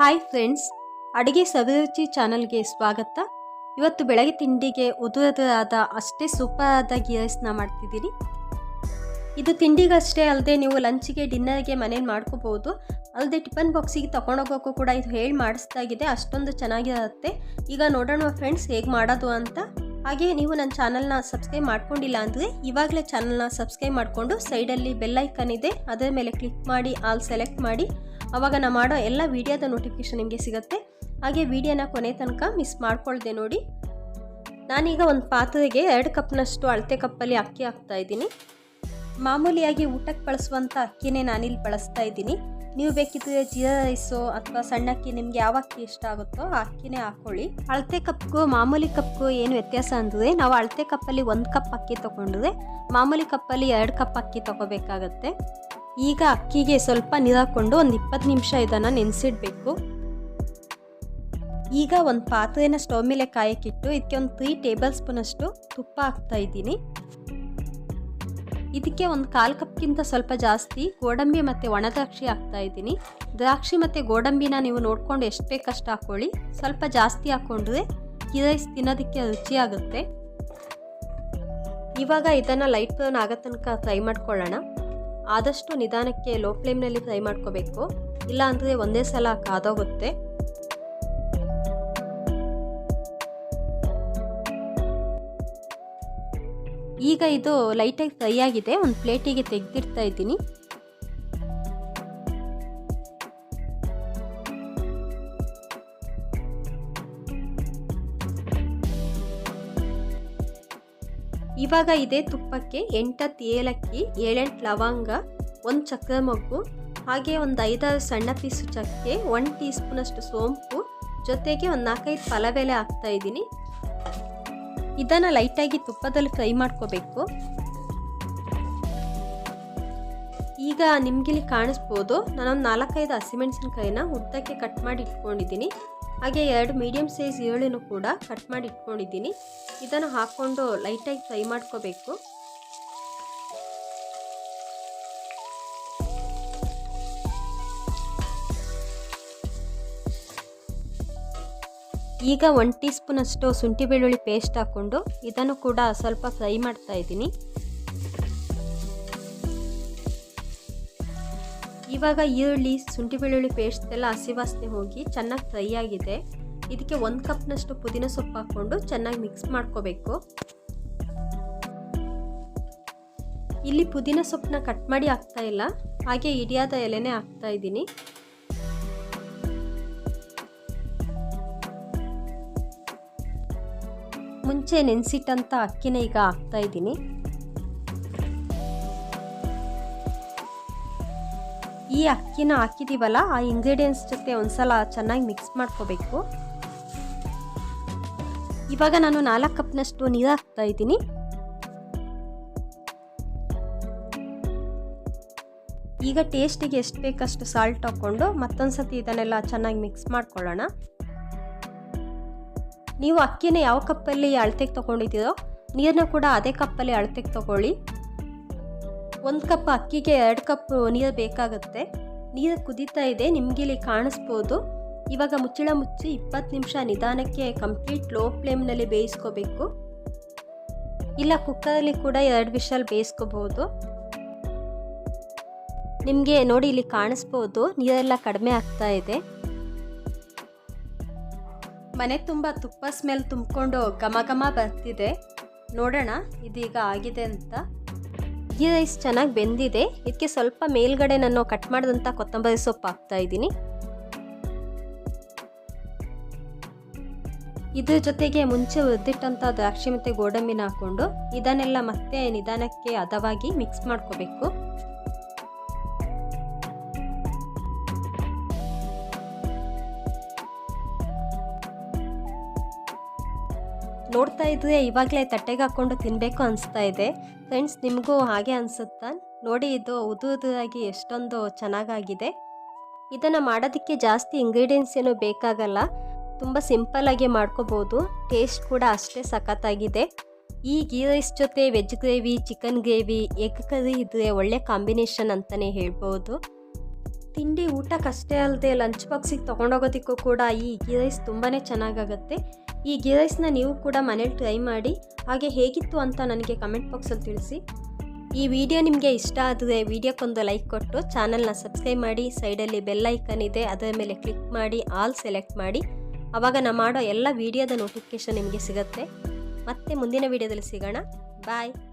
Hi friends ಅಡುಗೆ ಸವಿರುಚಿ ಚಾನಲ್ಗೆ ಸ್ವಾಗತ. ಇವತ್ತು ಬೆಳಗ್ಗೆ ತಿಂಡಿಗೆ ಉದುರದಾದ ಅಷ್ಟೇ ಸೂಪರ್ ಆದ ಗೀ ಮಾಡ್ತಿದ್ದೀನಿ. ಇದು ತಿಂಡಿಗಷ್ಟೇ ಅಲ್ಲದೆ ನೀವು ಲಂಚ್ಗೆ, ಡಿನ್ನರ್ಗೆ ಮನೇಲಿ ಮಾಡ್ಕೋಬೋದು. ಅಲ್ಲದೆ ಟಿಫನ್ ಬಾಕ್ಸಿಗೆ ತೊಗೊಂಡೋಗೋಕ್ಕೂ ಕೂಡ ಇದು ಹೇಳಿ ಮಾಡಿಸ್ದಾಗಿದೆ ಅಷ್ಟೊಂದು ಚೆನ್ನಾಗಿರುತ್ತೆ. ಈಗ ನೋಡೋಣ ಫ್ರೆಂಡ್ಸ್ ಹೇಗೆ ಮಾಡೋದು ಅಂತ. ಹಾಗೆ ನೀವು ನನ್ನ ಚಾನಲ್ನ ಸಬ್ಸ್ಕ್ರೈಬ್ ಮಾಡ್ಕೊಂಡಿಲ್ಲ ಅಂದರೆ ಇವಾಗಲೇ ಚಾನಲ್ನ ಸಬ್ಸ್ಕ್ರೈಬ್ ಮಾಡಿಕೊಂಡು ಸೈಡಲ್ಲಿ ಬೆಲ್ಲೈಕನ್ ಇದೆ, ಅದರ ಮೇಲೆ ಕ್ಲಿಕ್ ಮಾಡಿ ಆಲ್ ಸೆಲೆಕ್ಟ್ ಮಾಡಿ. ಆವಾಗ ನಾ ಮಾಡೋ ಎಲ್ಲ ವೀಡಿಯೋದ ನೋಟಿಫಿಕೇಶನ್ ನಿಮಗೆ ಸಿಗುತ್ತೆ. ಹಾಗೆ ವಿಡಿಯೋನ ಕೊನೆ ತನಕ ಮಿಸ್ ಮಾಡ್ಕೊಳ್ದೆ ನೋಡಿ. ನಾನೀಗ ಒಂದು ಪಾತ್ರೆಗೆ ಎರಡು ಕಪ್ನಷ್ಟು ಅಳತೆ ಕಪ್ಪಲ್ಲಿ ಅಕ್ಕಿ ಹಾಕ್ತಾ ಇದ್ದೀನಿ. ಮಾಮೂಲಿಯಾಗಿ ಊಟಕ್ಕೆ ಬಳಸುವಂಥ ಅಕ್ಕಿನೇ ನಾನಿಲ್ಲಿ ಬಳಸ್ತಾ ಇದ್ದೀನಿ. ನೀವು ಬೇಕಿದ್ರೆ ಜೀರಾ ರೈಸು ಅಥವಾ ಸಣ್ಣ ಅಕ್ಕಿ ನಿಮ್ಗೆ ಯಾವ ಅಕ್ಕಿ ಇಷ್ಟ ಆಗುತ್ತೋ ಆ ಅಕ್ಕಿನೇ ಹಾಕ್ಕೊಳ್ಳಿ ಅಳತೆ ಕಪ್ಗೂ ಮಾಮೂಲಿ ಕಪ್ಗೂ ಏನು ವ್ಯತ್ಯಾಸ ಅಂದರೆ ನಾವು ಅಳತೆ ಕಪ್ಪಲ್ಲಿ ಒಂದು ಕಪ್ ಅಕ್ಕಿ ತೊಗೊಂಡ್ರೆ ಮಾಮೂಲಿ ಕಪ್ಪಲ್ಲಿ ಎರಡು ಕಪ್ ಅಕ್ಕಿ ತೊಗೋಬೇಕಾಗತ್ತೆ. ಈಗ ಅಕ್ಕಿಗೆ ಸ್ವಲ್ಪ ನೀರು ಹಾಕ್ಕೊಂಡು ಒಂದು ಇಪ್ಪತ್ತು ನಿಮಿಷ ಇದನ್ನು ನೆನೆಸಿಡಬೇಕು. ಈಗ ಒಂದು ಪಾತ್ರೆನ ಸ್ಟವ್ ಮೇಲೆ ಕಾಯಕ್ಕಿಟ್ಟು ಇದಕ್ಕೆ ಒಂದು ತ್ರೀ ಟೇಬಲ್ ಸ್ಪೂನಷ್ಟು ತುಪ್ಪ ಹಾಕ್ತಾ ಇದ್ದೀನಿ. ಇದಕ್ಕೆ ಒಂದು ಕಾಲು ಕಪ್ಗಿಂತ ಸ್ವಲ್ಪ ಜಾಸ್ತಿ ಗೋಡಂಬಿ ಮತ್ತು ಒಣದ್ರಾಕ್ಷಿ ಹಾಕ್ತಾ ಇದ್ದೀನಿ. ದ್ರಾಕ್ಷಿ ಮತ್ತು ಗೋಡಂಬಿನ ನೀವು ನೋಡಿಕೊಂಡು ಎಷ್ಟು ಬೇಕಷ್ಟು ಹಾಕ್ಕೊಳ್ಳಿ ಸ್ವಲ್ಪ ಜಾಸ್ತಿ ಹಾಕ್ಕೊಂಡ್ರೆ ರೈಸ್ ತಿನ್ನೋದಕ್ಕೆ ರುಚಿಯಾಗುತ್ತೆ ಇವಾಗ ಇದನ್ನು ಲೈಟ್ ಬ್ರೌನ್ ಆಗೋ ತನಕ ಫ್ರೈ ಮಾಡ್ಕೊಳ್ಳೋಣ. ಆದಷ್ಟು ನಿಧಾನಕ್ಕೆ ಲೋ ಫ್ಲೇಮ್ನಲ್ಲಿ ಫ್ರೈ ಮಾಡ್ಕೋಬೇಕು. ಇಲ್ಲಾಂದರೆ ಒಂದೇ ಸಲ ಕಾದೋಗುತ್ತೆ ಈಗ ಇದು ಲೈಟಾಗಿ ಫ್ರೈ ಆಗಿದೆ, ಒಂದು ಪ್ಲೇಟಿಗೆ ತೆಗೆದಿಡ್ತಾ ಇದ್ದೀನಿ. ಇವಾಗ ಇದೇ ತುಪ್ಪಕ್ಕೆ ಎಂಟತ್ತು ಏಲಕ್ಕಿ ಏಳೆಂಟು ಲವಂಗ, ಒಂದು ಚಕ್ರ ಮಗ್ಗು ಹಾಗೆ ಒಂದು ಐದಾರು ಸಣ್ಣ ಪೀಸು ಚಕ್ಕೆ ಒನ್ ಟೀ ಸ್ಪೂನಷ್ಟು ಸೋಂಪು, ಜೊತೆಗೆ ಒಂದು ನಾಲ್ಕೈದು ಫಲವೆಲೆ ಹಾಕ್ತಾ ಇದ್ದೀನಿ. ಇದನ್ನು ಲೈಟಾಗಿ ತುಪ್ಪದಲ್ಲಿ ಫ್ರೈ ಮಾಡ್ಕೋಬೇಕು. ಈಗ ನಿಮಗಿಲ್ಲಿ ಕಾಣಿಸ್ಬೋದು, ನಾನೊಂದು ನಾಲ್ಕೈದು ಹಸಿಮೆಣಸಿನ್ಕಾಯಿನ ಉದ್ದಕ್ಕೆ ಕಟ್ ಮಾಡಿ ಇಟ್ಕೊಂಡಿದ್ದೀನಿ. ಹಾಗೆ ಎರಡು ಮೀಡಿಯಮ್ ಸೈಜ್ ಏಳನ್ನು ಕೂಡ ಕಟ್ ಮಾಡಿ ಇಟ್ಕೊಂಡಿದ್ದೀನಿ. ಇದನ್ನು ಹಾಕ್ಕೊಂಡು ಲೈಟಾಗಿ ಫ್ರೈ ಮಾಡ್ಕೋಬೇಕು. ಈಗ ಒನ್ ಟೀ ಸ್ಪೂನಷ್ಟು ಶುಂಠಿ ಬೆಳ್ಳುಳ್ಳಿ ಪೇಸ್ಟ್ ಹಾಕ್ಕೊಂಡು ಇದನ್ನು ಕೂಡ ಸ್ವಲ್ಪ ಫ್ರೈ ಮಾಡ್ತಾ ಇದ್ದೀನಿ. ಇವಾಗ ಈರುಳ್ಳಿ, ಶುಂಠಿ ಬೆಳ್ಳುಳ್ಳಿ ಪೇಸ್ಟ್ ಎಲ್ಲ ಹಸಿ ವಾಸನೆ ಹೋಗಿ ಚೆನ್ನಾಗಿ ಫ್ರೈ ಆಗಿದೆ. ಇದಕ್ಕೆ ಒಂದು ಕಪ್ನಷ್ಟು ಪುದೀನ ಸೊಪ್ಪು ಹಾಕ್ಕೊಂಡು ಚೆನ್ನಾಗಿ ಮಿಕ್ಸ್ ಮಾಡ್ಕೋಬೇಕು. ಇಲ್ಲಿ ಪುದೀನ ಸೊಪ್ಪನ್ನ ಕಟ್ ಮಾಡಿ ಹಾಕ್ತಾ ಇಲ್ಲ, ಹಾಗೆ ಇಡಿಯಾದ ಎಲೆನೇ ಹಾಕ್ತಾ ಇದ್ದೀನಿ. ಮುಂಚೆ ನೆನೆಸಿಟ್ಟಂಥ ಅಕ್ಕಿನ ಈಗ ಹಾಕ್ತಾ ಇದ್ದೀನಿ. ಈ ಅಕ್ಕಿನ ಹಾಕಿದ್ದೀವಲ್ಲ ಆ ಇಂಗ್ರೀಡಿಯೆಂಟ್ಸ್ ಜೊತೆ ಒಂದ್ಸಲ ಚೆನ್ನಾಗಿ ಮಿಕ್ಸ್ ಮಾಡ್ಕೋಬೇಕು. ಇವಾಗ ನಾನು ನಾಲ್ಕು ಕಪ್ನಷ್ಟು ನೀರು ಹಾಕ್ತಾ ಇದ್ದೀನಿ. ಈಗ ಟೇಸ್ಟಿಗೆ ಎಷ್ಟು ಬೇಕಷ್ಟು ಸಾಲ್ಟ್ ಹಾಕ್ಕೊಂಡು ಮತ್ತೊಂದು ಸತಿ ಇದನ್ನೆಲ್ಲ ಚೆನ್ನಾಗಿ ಮಿಕ್ಸ್ ಮಾಡ್ಕೊಳ್ಳೋಣ. ನೀವು ಅಕ್ಕಿನ ಯಾವ ಕಪ್ಪಲ್ಲಿ ಅಳತೆಗೆ ತೊಗೊಂಡಿದ್ದೀರೋ ನೀರನ್ನ ಕೂಡ ಅದೇ ಕಪ್ಪಲ್ಲಿ ಅಳತೆಗೆ ತೊಗೊಳ್ಳಿ. ಒಂದು ಕಪ್ ಅಕ್ಕಿಗೆ ಎರಡು ಕಪ್ ನೀರು ಬೇಕಾಗುತ್ತೆ. ನೀರು ಕುದೀತಾ ಇದೆ, ನಿಮಗೆ ಇಲ್ಲಿ ಕಾಣಿಸ್ಬೋದು. ಇವಾಗ ಮುಚ್ಚಳ ಮುಚ್ಚಿ ಇಪ್ಪತ್ತು ನಿಮಿಷ ನಿಧಾನಕ್ಕೆ ಕಂಪ್ಲೀಟ್ ಲೋ ಫ್ಲೇಮ್ನಲ್ಲಿ ಬೇಯಿಸ್ಕೋಬೇಕು. ಇಲ್ಲ ಕುಕ್ಕರಲ್ಲಿ ಕೂಡ ಎರಡು ವಿಷಲ್ ಬೇಯಿಸ್ಕೋಬೋದು ನಿಮಗೆ ನೋಡಿ ಇಲ್ಲಿ ಕಾಣಿಸ್ಬೋದು, ನೀರೆಲ್ಲ ಕಡಿಮೆ ಆಗ್ತಾ ಇದೆ. ಮನೆ ತುಂಬ ತುಪ್ಪ ಸ್ಮೆಲ್ ತುಂಬಿಕೊಂಡು ಘಮ ಘಮ ಬರ್ತಿದೆ. ನೋಡೋಣ ಇದೀಗ ಆಗಿದೆ ಅಂತ. ಈ ರೈಸ್ ಚೆನ್ನಾಗಿ ಬೆಂದಿದೆ. ಇದಕ್ಕೆ ಸ್ವಲ್ಪ ಮೇಲ್ಗಡೆ ನಾನು ಕಟ್ ಮಾಡಿದಂಥ ಕೊತ್ತಂಬರಿ ಸೊಪ್ಪು ಹಾಕ್ತಾ ಇದ್ದೀನಿ. ಇದ್ರ ಜೊತೆಗೆ ಮುಂಚೆ ಹುರಿದಿಟ್ಟಂಥ ದ್ರಾಕ್ಷಿ ಮತ್ತು ಗೋಡಂಬಿನ ಹಾಕ್ಕೊಂಡು ಇದನ್ನೆಲ್ಲ ಮತ್ತೆ ನಿಧಾನಕ್ಕೆ ಹದವಾಗಿ ಮಿಕ್ಸ್ ಮಾಡ್ಕೋಬೇಕು. ನೋಡ್ತಾ ಇದ್ರೆ ಇವಾಗಲೇ ತಟ್ಟೆಗೆ ಹಾಕ್ಕೊಂಡು ತಿನ್ನಬೇಕು ಅನಿಸ್ತಾ ಇದೆ. ಫ್ರೆಂಡ್ಸ್ ನಿಮಗೂ ಹಾಗೆ ಅನಿಸುತ್ತಾ? ನೋಡಿ, ಇದು ಉದು ಉದುರಾಗಿ ಎಷ್ಟೊಂದು ಚೆನ್ನಾಗಾಗಿದೆ. ಇದನ್ನು ಮಾಡೋದಕ್ಕೆ ಜಾಸ್ತಿ ಇಂಗ್ರೀಡಿಯೆಂಟ್ಸ್ ಏನೂ ಬೇಕಾಗಲ್ಲ. ತುಂಬ ಸಿಂಪಲ್ಲಾಗಿ ಮಾಡ್ಕೋಬೋದು. ಟೇಸ್ಟ್ ಕೂಡ ಅಷ್ಟೇ ಸಖತ್ತಾಗಿದೆ. ಈ ಗೀ ರೈಸ್ ಜೊತೆ veg gravy chicken gravy egg curry ಇದ್ರೆ ಒಳ್ಳೆ ಕಾಂಬಿನೇಷನ್ ಅಂತಲೇ ಹೇಳ್ಬೋದು. ತಿಂಡಿ ಊಟಕ್ಕಷ್ಟೇ ಅಲ್ಲದೆ ಲಂಚ್ ಬಾಕ್ಸಿಗೆ ತೊಗೊಂಡೋಗೋದಕ್ಕೂ ಕೂಡ ಈ ಗೀ ರೈಸ್ ತುಂಬಾ ಚೆನ್ನಾಗಾಗುತ್ತೆ. ಈ ಗೀ ನೀವು ಕೂಡ ಮನೇಲಿ ಟ್ರೈ ಮಾಡಿ, ಹಾಗೆ ಹೇಗಿತ್ತು ಅಂತ ನನಗೆ ಕಮೆಂಟ್ ಬಾಕ್ಸಲ್ಲಿ ತಿಳಿಸಿ. ಈ ವಿಡಿಯೋ ನಿಮಗೆ ಇಷ್ಟ ಆದರೆ ವಿಡಿಯೋಕ್ಕೊಂದು ಲೈಕ್ ಕೊಟ್ಟು, ಚಾನಲ್ನ ಸಬ್ಸ್ಕ್ರೈಬ್ ಮಾಡಿ, ಸೈಡಲ್ಲಿ ಬೆಲ್ ಐಕನ್ ಇದೆ, ಅದರ ಮೇಲೆ ಕ್ಲಿಕ್ ಮಾಡಿ, ಆಲ್ ಸೆಲೆಕ್ಟ್ ಮಾಡಿ. ಆವಾಗ ನಾನು ಮಾಡೋ ಎಲ್ಲ ವಿಡಿಯೋದ ನೋಟಿಫಿಕೇಷನ್ ನಿಮಗೆ ಸಿಗುತ್ತೆ. ಮತ್ತೆ ಮುಂದಿನ ವಿಡಿಯೋದಲ್ಲಿ ಸಿಗೋಣ. ಬಾಯ್.